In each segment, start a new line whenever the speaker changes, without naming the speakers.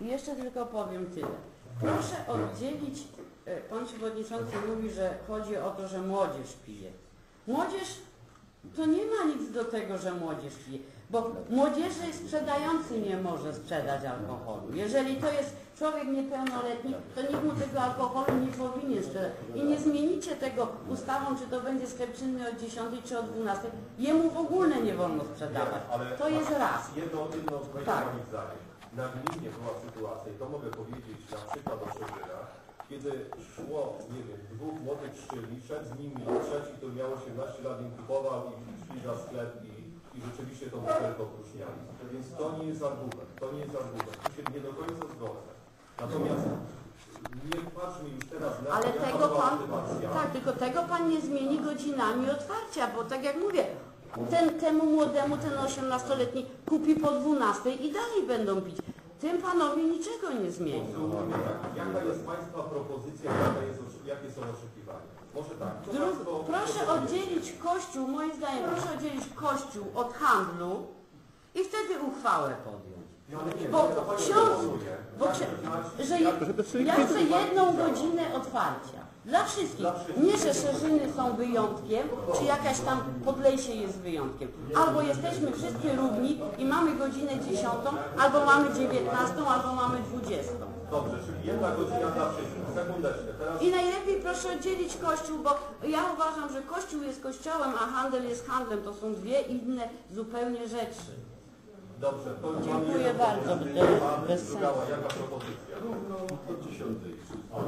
I jeszcze tylko powiem tyle. Proszę oddzielić, e, pan przewodniczący mówi, że chodzi o to, że młodzież pije. Młodzież, to nie ma nic do tego, że młodzież pije, bo młodzieży sprzedający nie może sprzedać alkoholu. Jeżeli to jest człowiek niepełnoletni, to nikt mu tego alkoholu nie powinien sprzedać. I nie zmienicie tego ustawą, czy to będzie sklep czynny od 10 czy od 12. Jemu w ogóle nie wolno sprzedawać. To jest raz.
Jedno, jedno z moich
Tak.
Na gminie była sytuacja, i to mogę powiedzieć na przykład o Szczeżyna, kiedy szło, nie wiem, dwóch młodych szczyli, szedł z nimi trzeci, który miał 18 lat, im kupował i szli za sklep i, i rzeczywiście tą butelkę opróżniali. Więc to nie jest argument, to nie jest argument. Tu się nie do końca zgodzę. Natomiast nie patrzmy już teraz na
Ale tego pan, tak, tylko tego pan nie zmieni godzinami otwarcia, bo tak jak mówię, ten, temu młodemu, ten 18-letni kupi po 12 i dalej będą pić. Tym panowie niczego nie zmieni.
Zrozumcie tak, jaka jest Państwa propozycja, jaka jest, jakie są oczekiwania? Może tak,
Dru proszę oddzielić kościół, moim zdaniem, proszę oddzielić kościół od handlu i wtedy uchwałę podjąć.
No,
Bo ksiądz. Bo że je, ja chcę jedną godzinę otwarcia. Dla wszystkich. Nie, że szerzyny są wyjątkiem, czy jakaś tam podlejsie jest wyjątkiem. Albo jesteśmy wszyscy równi i mamy godzinę 10, albo mamy 19, albo mamy 20.
Dobrze, czyli jedna godzina dla wszystkich. Sekundeczkę, teraz
I najlepiej proszę oddzielić kościół, bo ja uważam, że kościół jest kościołem, a handel jest handlem. To są dwie inne zupełnie rzeczy.
Dobrze. To mamy
Dziękuję bardzo, bo to jest
jaka propozycja? Równo do dziesiątej.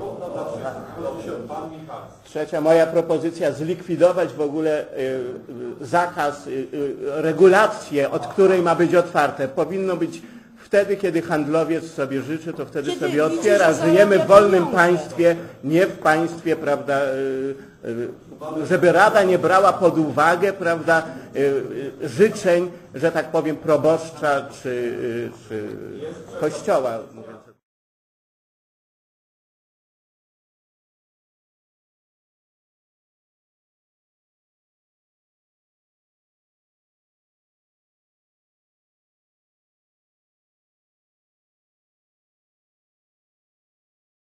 Równo wszystkich. Dobrze, Pan Michalski.
Trzecia moja propozycja zlikwidować w ogóle y, y, zakaz, y, y, regulację, od której ma być otwarte. Powinno być wtedy, kiedy handlowiec sobie życzy, to wtedy
Kiedy
sobie otwiera. Żyjemy w wolnym państwie, nie w państwie, prawda, y, y, żeby Rada nie brała pod uwagę, prawda, y, życzeń, że tak powiem, proboszcza czy, czy kościoła.